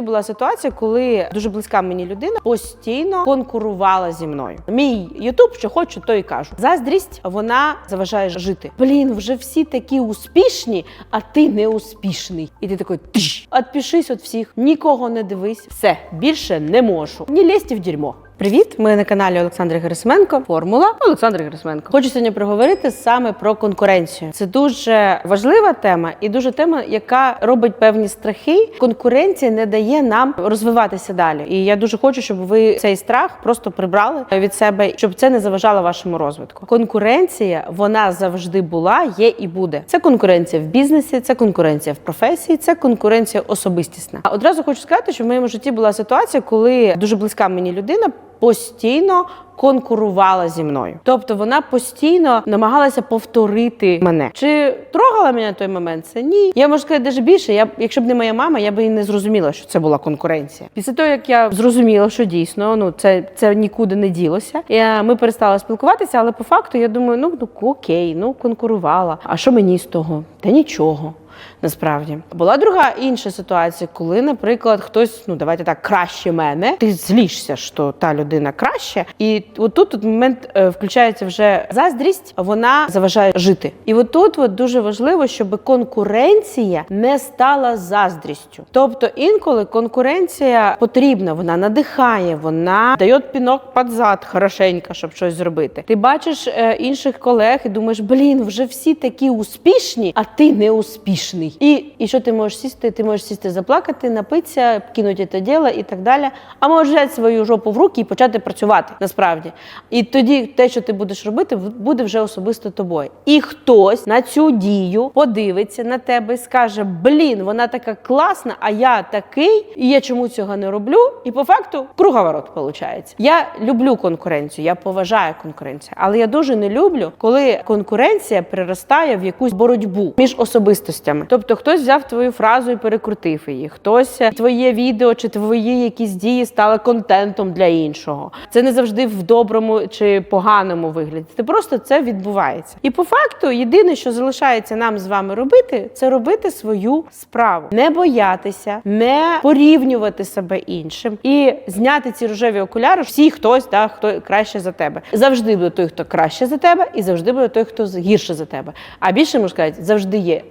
Була ситуація, коли дуже близька мені людина постійно конкурувала зі мною. Мій Ютуб, що хочу, то і кажу. Заздрість вона заважає жити. Блін, вже всі такі успішні, а ти не успішний. І ти такий тиш, отпишись від всіх, нікого не дивись. Все більше не можу. Ні лізьте в дерьмо. Привіт, ми на каналі Олександра Герасименко. Формула Олександр Герасименко. Хочу сьогодні проговорити саме про конкуренцію. Це дуже важлива тема і дуже тема, яка робить певні страхи. Конкуренція не дає нам розвиватися далі. І я дуже хочу, щоб ви цей страх просто прибрали від себе, щоб це не заважало вашому розвитку. Конкуренція вона завжди була, є і буде. Це конкуренція в бізнесі, це конкуренція в професії, це конкуренція особистісна. А Одразу хочу сказати, що в моєму житті була ситуація, коли дуже близька мені людина постійно конкурувала зі мною. Тобто вона постійно намагалася повторити мене. Чи трогала мене той момент? Це ні. Я можу сказати навіть більше. Я якщо б не моя мама, я б і не зрозуміла, що це була конкуренція. Після того, як я зрозуміла, що дійсно ну це, це нікуди не ділося. Я, ми перестали спілкуватися, але по факту я думаю, ну, ну окей, ну конкурувала. А що мені з того? Та нічого. Насправді була друга інша ситуація, коли, наприклад, хтось, ну давайте так, краще мене, ти злішся, що та людина краще, і отут тут момент е, включається вже заздрість, вона заважає жити. І отут от дуже важливо, щоб конкуренція не стала заздрістю. Тобто інколи конкуренція потрібна, вона надихає, вона дає пінок під зад хорошенько, щоб щось зробити. Ти бачиш е, інших колег і думаєш, блін, вже всі такі успішні, а ти не успішний. І, і що ти можеш сісти? Ти можеш сісти заплакати, напитися, кинути це діло і так далі. А можеш взяти свою жопу в руки і почати працювати насправді. І тоді те, що ти будеш робити, буде вже особисто тобою. І хтось на цю дію подивиться на тебе і скаже: Блін, вона така класна, а я такий, і я чому цього не роблю? І по факту круговорот виходить. Я люблю конкуренцію, я поважаю конкуренцію, але я дуже не люблю, коли конкуренція переростає в якусь боротьбу між особистостями. Тобто, хтось взяв твою фразу і перекрутив її, хтось е, твоє відео чи твої якісь дії стали контентом для іншого. Це не завжди в доброму чи поганому вигляді. Це просто це відбувається. І по факту, єдине, що залишається нам з вами робити, це робити свою справу, не боятися, не порівнювати себе іншим і зняти ці рожеві окуляри. Всі хтось, да, хто краще за тебе. Завжди буде той, хто краще за тебе, і завжди буде той, хто гірше за тебе. А більше можу сказати, завжди є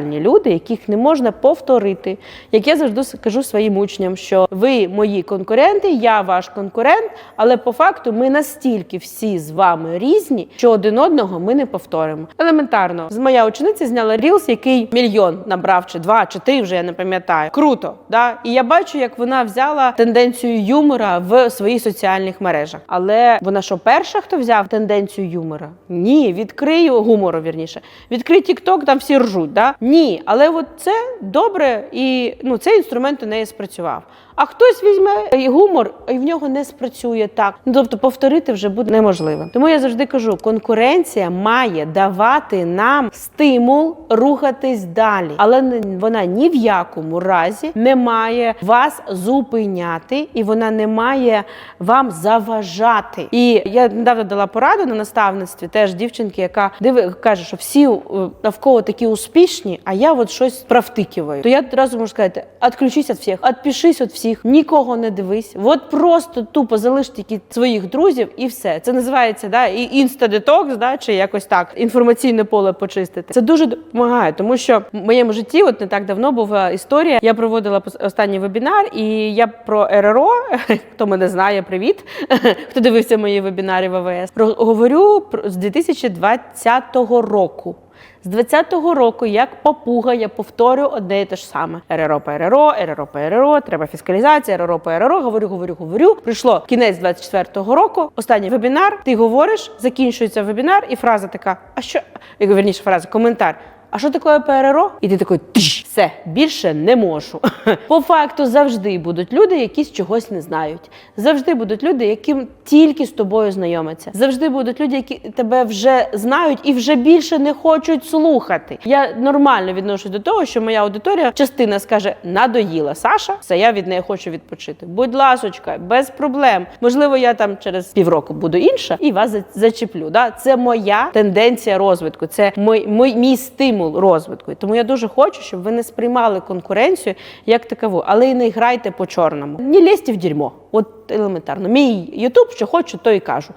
унікальні люди, яких не можна повторити. Як я завжди кажу своїм учням, що ви мої конкуренти, я ваш конкурент, але по факту ми настільки всі з вами різні, що один одного ми не повторимо. Елементарно, з моя учениця зняла рілс, який мільйон набрав, чи два, чи три, вже я не пам'ятаю. Круто, да? І я бачу, як вона взяла тенденцію юмора в своїх соціальних мережах. Але вона що перша, хто взяв тенденцію юмора? Ні, відкрию гумору, вірніше. Відкрий TikTok, там всі ржуть. Да? Ні, але от це добре, і ну цей інструмент у неї спрацював. А хтось візьме і гумор, і в нього не спрацює так. Ну тобто повторити вже буде неможливо. Тому я завжди кажу: конкуренція має давати нам стимул рухатись далі, але вона ні в якому разі не має вас зупиняти, і вона не має вам заважати. І я недавно дала пораду на наставництві теж дівчинки, яка диви каже, що всі е, навколо такі успішні, а я от щось правтикиваю. То я одразу можу сказати: відключись від всіх, відпишись від всіх, нікого не дивись. От просто тупо залиш тільки своїх друзів і все. Це називається да, і інстадетокс, да, чи якось так інформаційне поле почистити. Це дуже допомагає, тому що в моєму житті, от не так давно була історія. Я проводила останній вебінар, і я про РРО, хто мене знає, привіт, хто дивився мої вебінари в АВС, говорю з 2020 року. З 20-го року, як папуга, я повторю одне і те ж саме: РРО по РРО, РРО треба фіскалізація, РРО по говорю, говорю, говорю. Прийшло кінець 24-го року, останній вебінар, ти говориш, закінчується вебінар, і фраза така: а що? Я говорю, Вірніше фраза, коментар. А що таке ПРРО? І ти такий «Тш, все більше не можу. По факту завжди будуть люди, які з чогось не знають. Завжди будуть люди, яким тільки з тобою знайомиться. Завжди будуть люди, які тебе вже знають і вже більше не хочуть слухати. Я нормально відношусь до того, що моя аудиторія частина скаже: надоїла Саша, все я від неї хочу відпочити. Будь ласочка, без проблем. Можливо, я там через півроку буду інша і вас за- зачеплю. Да? Це моя тенденція розвитку, це мій, мій, мій стимул. розвитку. Тому я дуже хочу, щоб ви не сприймали конкуренцію як такову, але й не грайте по чорному. Не лізьте в дерьмо. От елементарно. Мій Ютуб, що хочу, то і кажу.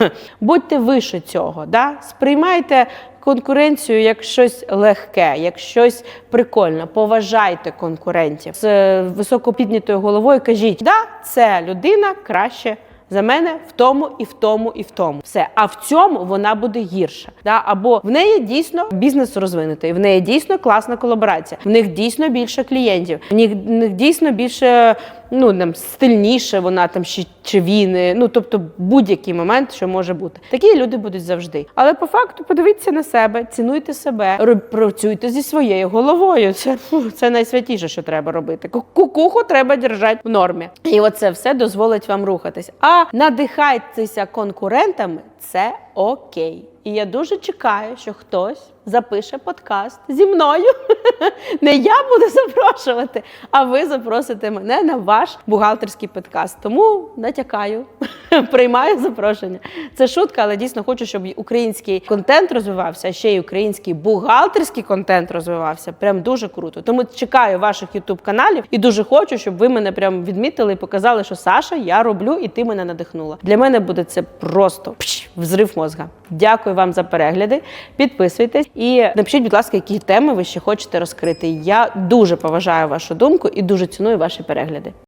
Будьте вище цього. Да? Сприймайте конкуренцію як щось легке, як щось прикольне. Поважайте конкурентів з е, високо піднятою головою. Кажіть, да, це людина краще. За мене в тому і в тому і в тому все. А в цьому вона буде гірша. Да? Або в неї дійсно бізнес розвинутий, в неї дійсно класна колаборація, в них дійсно більше клієнтів, в них, в них дійсно більше ну там стильніше вона там чи, чи він. Ну тобто будь-який момент, що може бути. Такі люди будуть завжди. Але по факту подивіться на себе, цінуйте себе, працюйте зі своєю головою. Це це найсвятіше, що треба робити. Кукуху треба держати в нормі. І оце все дозволить вам рухатись. А надихайтеся конкурентами це окей. І я дуже чекаю, що хтось запише подкаст зі мною. Не я буду запрошувати, а ви запросите мене на ваш бухгалтерський подкаст. Тому натякаю, приймаю запрошення. Це шутка, але дійсно хочу, щоб український контент розвивався, а ще й український бухгалтерський контент розвивався. Прям дуже круто. Тому чекаю ваших ютуб каналів і дуже хочу, щоб ви мене прям відмітили і показали, що Саша, я роблю, і ти мене надихнула. Для мене буде це просто пш, взрив мозга. Дякую вам за перегляди. Підписуйтесь і напишіть, будь ласка, які теми ви ще хочете розкрити. Я дуже поважаю вашу думку і дуже ціную ваші перегляди.